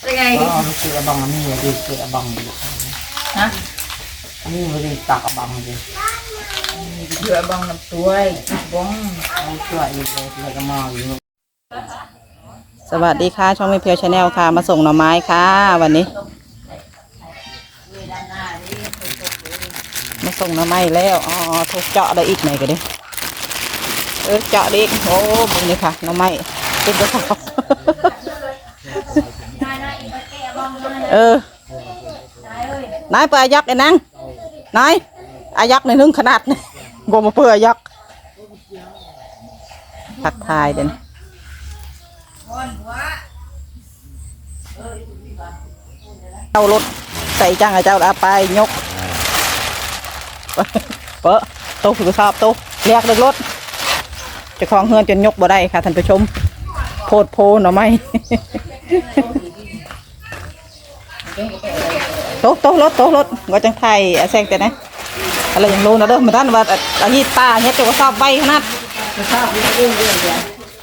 เป็นไงก็ลูกเสือบังนี่ดีเสือบังดีฮะนี่มันดีตักบังดีเสือบังน้ำตัวบ้องเอาเสืออยู่เลยเลยก็มาอยู่สวัสดีค่ะ ช่องไม่เพียวชาแนลค่ะ มาส่งหน่อไม้ค่ะ วันนี้ มาส่งหน่อไม้แล้วอ๋อทุกเจาะได้อีกหน่อยก็ได้เออเจาะได้อีกโอ้บุญนี่ค่ะหน่อไม้ เป็นกระสอบเออนายเปิดอายักไอ้นังนายอายักในนึงขนาดนี้บ่มาเปิดอายักทักทายเด่นเจ้ารถใส่จังไอ้เจ้าเอาไปยกเปอะตู้ถือสอบตู้เรียกเดึกรถจะคลองเฮือนจนยกบ่ได้ค่ะท่านผู้ชม โพดโพหน่อไม้ โต๊ะโต๊ะรถโต๊ะรถก็จังไทยแซงแต่นะอะไรอย่างรู้นะเด้อมาท่านว่าอาฮีป้าเฮ็ดจะว่าสอบใบขนาด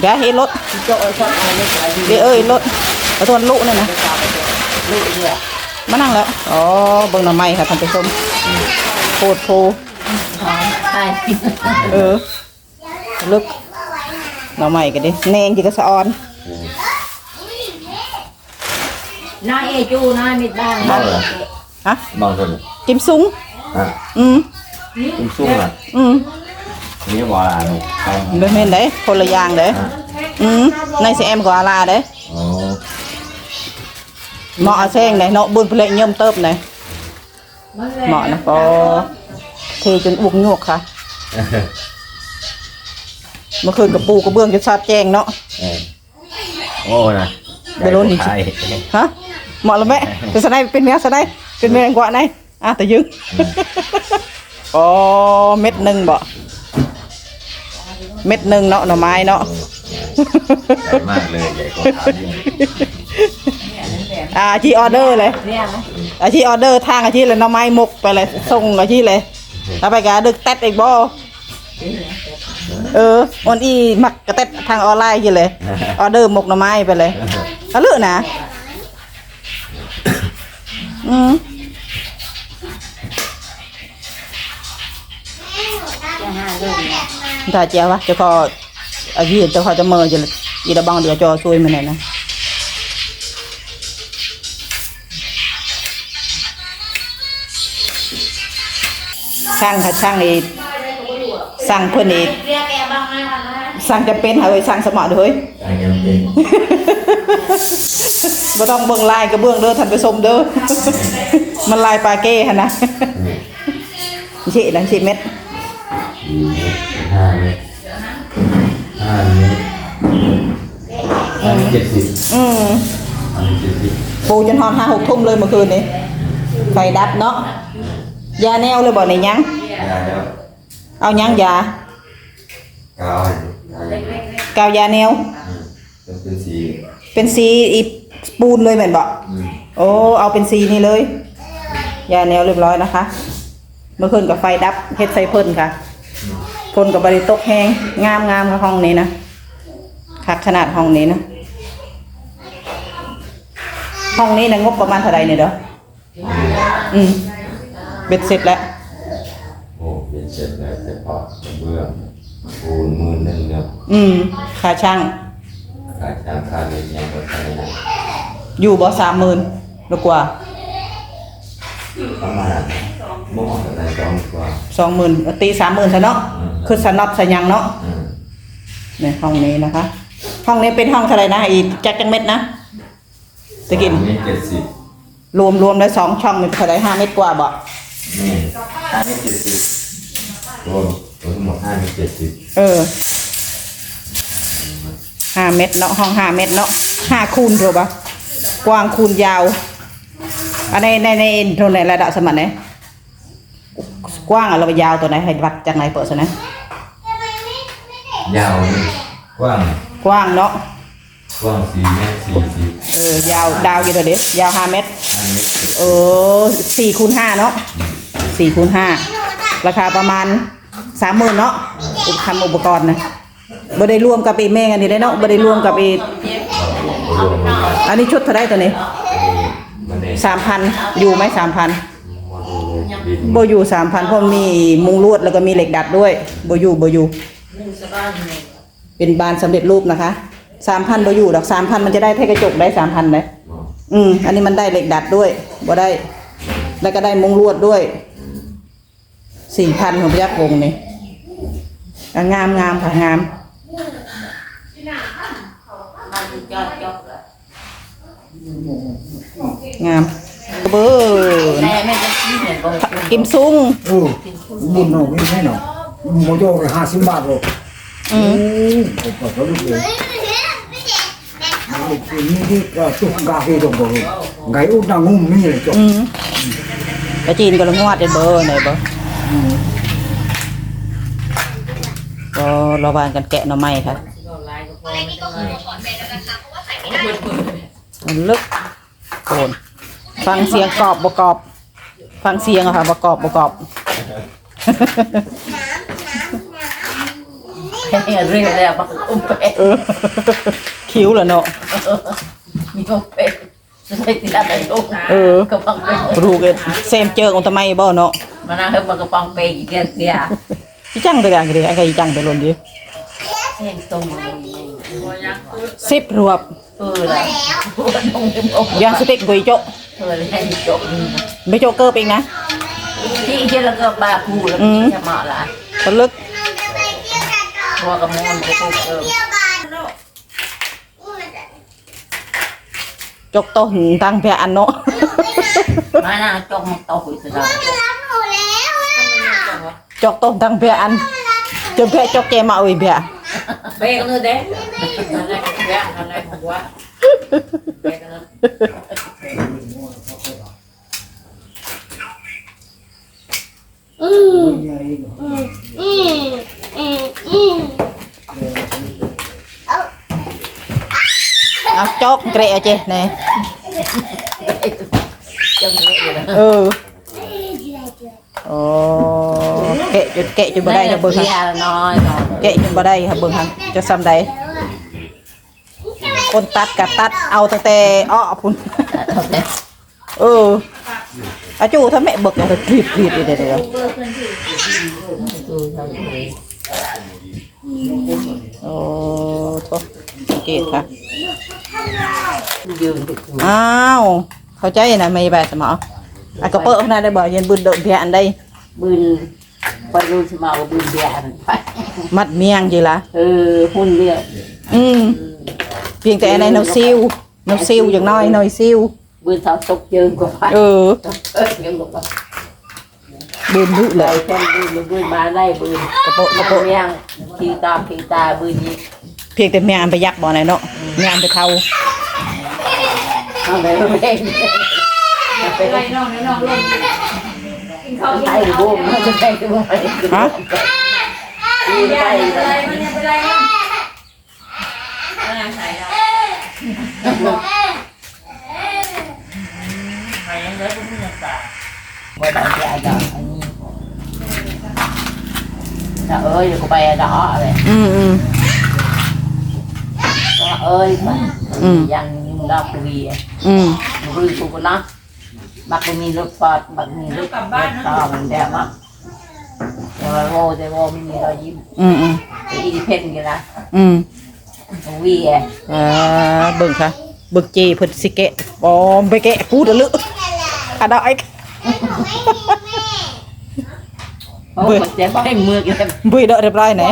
เดี๋ยวเฮ็ดรถเดี๋ยวเอ้ยรถเอาตัวลุนี่นะลูกเดียวมานั่งแล้วอ๋อเบิ่งหน่อไม้ค่ะท่านผู้ชมโพดโพใช่เออลึก หน่อใหม่กันดิแนงจีกระสะออนนายเอจูนายมิดบ้านบ้าเหรอฮะบางคนจิมซุ้งอะอืมตุ้มซุ้มอะอืมนี่บอกอะไรหนูทเดินเห็นเด้คนละอย่างเด้ำอะอืมในเซมกว่าลาเด้โอ้เหมาะแซงเด้เนาะบุญเพลงเยิ่มเติบเด้เหมาะนะปอเทจนอุกยวกค่ะ เมื่อคืนกับปูกระเบื้องจะชาดแจ้งเนาะ เออโอ้นะเดี๋ยวโดนอีก ใช่ฮะเหมาะแล้วแม่เป็นสไนเป็นเมียสไนเป็นเมียกว่าไหนอะแต่ยึงอ๋อเม็ดหนึ่งบ่เม็ดหนึ่งเนาะหน่อไม้เนาะใหญ่มากเลยใหญ่กว่าขายิ่งอาชีออเดอร์เลย เนี่ยไหมอาชีออเดอร์ทางอาชีเลยหน้ำไม้หมกไปเลยส่งอาชีเลยแล้วไปกะดึกเต็ดอีกบ่ เออออนอีมักกระเต็ดทางออนไลน์กี่เลย ออเดอร์หมกหน่อไม้ไปเลยอะเลือนะ อืมถ้าเจ้าวะเจะพออาชีเจะพอจะเมอจะอีระบังเดือจอช่วยมันหน่อยนะช่างค่ะช่างอีสั่งเพื่อนอี สั่งจะเป็นค่ะเฮ้ยสั่งสมอเด้อเฮ้ยใช่กันเป็นบ่ต้องเบิ่งลายกระเบื้องเด้อท่านผู้ชมเด้อมันลายปลาเก้หั่นนะสิลังสิเม็ดสี่เมตรห้าเมตรห้าเมตรอันนี้เจ็ดสิบอืมอันนี้เจ็ดสิบปูจนฮอน5 6ทุ่มเลยเมื่อคืนนี้ไฟดับเนาะยาแนวเลยบ่นี่ยังได้แล้วเอายังยาเก้าอันได้ กาวยาแนวอืมเป็นเป็นสีเป็นสีอีปูนเลยแม่นบ่อืมโอ้เอาเป็นสีนี่เลย ยาแนวเรียบร้อยนะคะ เมื่อคืนกับไฟดับเฮ็ดไฟเพิ่นค่ะพลกับบริตกแหงงามงามกับห้องนี้นะคักขนาดห้องนี้นะห้องนี้นะงบประมาณเท่าไรเนี่ยเด้ออืมเบ็ดเสร็จแล้ว โอ้เป็นเสร็จแล้วแต่พอเบื้อง ปูนมือหนึ่งเนาะอืมค่าช่าง ขาดทางขาดเลยยังก็ใช้นะอยู่บ่สามหมื่นหรือกว่าประมาณหม้ออะไรสองกว่าสองหมื่นตีสามหมื่นซะเนาะอืมคือสนับสยังเนาะอืมในห้องนี้นะคะ ห้องนี้เป็นห้องเท่าไหรนะอีแจ็คจังเม็ดนะตะกินอันี้เจ็ดสิบรวมรวมแล้วสองช่องมีเท่าไหรห้าเม็ดกว่าบ่นี่ห้าเมตรเจ็ดสิบรวมรวมทั้ง หมดห้าเมตรเจ็ดสิบเออห้าเม็ดเนาะห้องห้าเม็ดเนาะห้าคูณถูกปะกว้างคูณยาวอันในในในตรงไหนระดับสมันไหนกว้างอะเรายาวตัวไหนให้วัดจากไหนเปิดซะนะยาวนี่กว้างกว้างเนาะกว้างสี่เมตรสี่สิบเออยาวดาวอยู่เดี๋ยวเดี๋ยวยาวห้าเม็ดห้าเมตรเจ็ดเออสี่คูณห้าเนาะสี่คูณห้าราคาประมาณ สามหมื่นเนาะอุปทำอุปกรณ์นะบ่ได้รวมกับอีแม่งอันนี้ได้เนาะบ่ได้รวมกับอีรวมมันอันนี้ชุดเท่าไรตัวนี้มันเองสามพันอยู่ไหมสามพันมาดูดินโบอยู่สามพันเพราะมีมุงลวดแล้วก็มีเหล็กดัดด้วยโบอยู่โบอยู่เป็นบานสำเร็จรูปนะคะสามพันโบอยู่ดอกสามพันมันจะได้แท่กระจกได้สามพันเลยอืมอันนี้มันได้เหล็กดัดด้วยบ่ได้ แล้วก็ได้มุงลวดด้วยสี่พันของพยักวงศ์นี่อะ งามงามค่ะงามงามเบอร์แม่ไม่จะกินเนี่ยก็กิมซุงเออบุญเนาะไม่ใช่เนาะโมโยกห้าสิบบาทหรอกอืมโอ้โหเขาลูกเลยลูกนี่ที่ก็ตุกกาเฟตรงบ่ไงอุดนางุ่มนี่เลยจบอืมกระจีนก็ลงวดเด้อเบอร์ไหนเบอร์ ก็ระวางกันแกะหน่อไม้ค่ะมันลึกโอนฟังเสียงกรอบประกอบ ฟังเสียงอะค่ะประกอบประกอบแค่เรื่องอะไรปักอุ้มเป็ดเออคิ้วเหรอเนาะมีอุ้มเป็ดจะได้ตีอะไรลูกเออกระปังเป็ดรูกเซมเจอของทำไมบ่เนาะมานั่งให้มันกระปังเป็ดอีกเดียวอี จังไปกันเลยไอ้ใครอีจังไปลนดิเส้นตรงสิบรวบเออเลยปวดตรงที่บอกยางสเต็กกุยโจะเออเลยให้จบไม่โจเกอร์เองนะที่ที่แล้วก็บาคูแล้วจะมาละตะลึกพวกกระมอนจะพูดเออจกโตหึงตังเพียอันเนาะมานั่งจงมันโตอีกแล้ว จกโตตังเพียอันจนเพียจกเกมาอุ้ยเพียเบกันเลยเด้อะไรของยะอะไรของวะเบกันเลยเอาจกเกระเจเนี่ยจังเลยนะเออโอ้ แกะจนแกะจนบ่ได้ค่ะเบิ่งเฮียค่ะน้อยน้อยแกะจนบ่ได้ค่ะเบิ่งค่ะจะซ้ำใดคนตัดกับตัดเอาตั้งแต่อ้อพุ่นเอออาจูถ้าแม่เบิกจะกรีดกรีดเลยเดี๋ยวเดี๋ยวโอ้โทษสังเกตค่ะยืนอ้าวเข้าใจนะไม่แบบสมออะก็เปิดขนาดได้บ่เย็นบุญเดิมเพียอันใดบืน ไปรู้สมาว่าบืนเบียร์ไปมัดเมียงจีละเออหุ่นเรียอืมเพียงแต่อันไหนเนาซิวเนาซิวอย่างน้อยหน่อยซิวบืนเท้าตกยืนกว่าไปเออเออยังกว่าบืนลุเลเลยยคนบืนบืนมาได้บืนกระโปะกระโปะเรียงขีตาขีตาบืนยิงเพียงแต่เมียอันไปยักบ่อไหนเนาะเมียอันไปเท่าทำไมไม่ได้ไปไล่น้องน้องลง ไล่บุ้มไม่ใช่บุ้มฮะไล่ไล่บ่ได้ยาดอกอันนี้จะเอ้ยกูไปดอกอะไรอืมอืมก็เอ้ยมันอืมยังดอกกุยอืมรุ่ยกูนะ บักมีรถฟอดบักมีรถรถต่อมันแดงมั้งแต่ว่าโวแต่ว่าไม่มีรอยยิ้มอืมอืมไอ้อีเพนกันนะอืมวีเออ่าเบิ่งค่ะเบิ่งเจเพิ่นสิแกะบอมไปแกะพูดอะลึอะดอกไอ้เพราะว่าจะไม่มือกันบุยเด้อเรียบร้อยไหน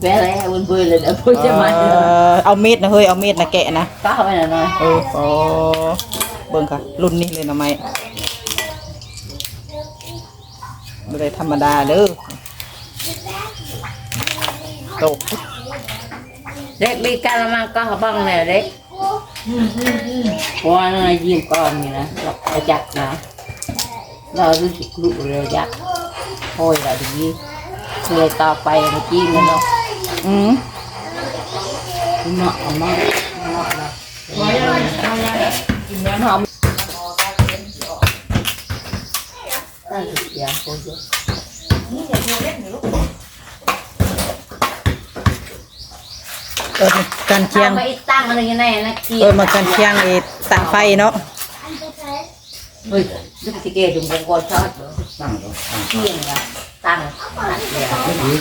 แพ้แล้วมันบุยเลยนะพูดจะมาเออเอามีดนะเฮ้ยเอามีดนะแกะนะ ก้าวไปหน่อยเออโอ้เบิ่งค่ะ รุ่นนี้เลยนะไหม ไม่ได้ธรรมดาเด้อตกเด็กมีการมาก็บ้างเลยเด็กว่าน่ายิ้มก่อนนี่นะเราจักนะเรารู้สึกรู้เร็วยักโอ้ยเราดีเลยต่อไปเมื่อกี้มันเนาะอืมเนาะเนาะเนาะนะหอม ตั้งเสียงโคตรเออกันเชียงเอาไปตั้งอะไรยังไงนะเกียเออมากันเชียงไอ้ตั้งไฟเนาะเฮ้ยนึกสิเกตุงกงกอชอดตั้งตัวตั้งเกียงนะตั้งตั้งเกียงไม่ดี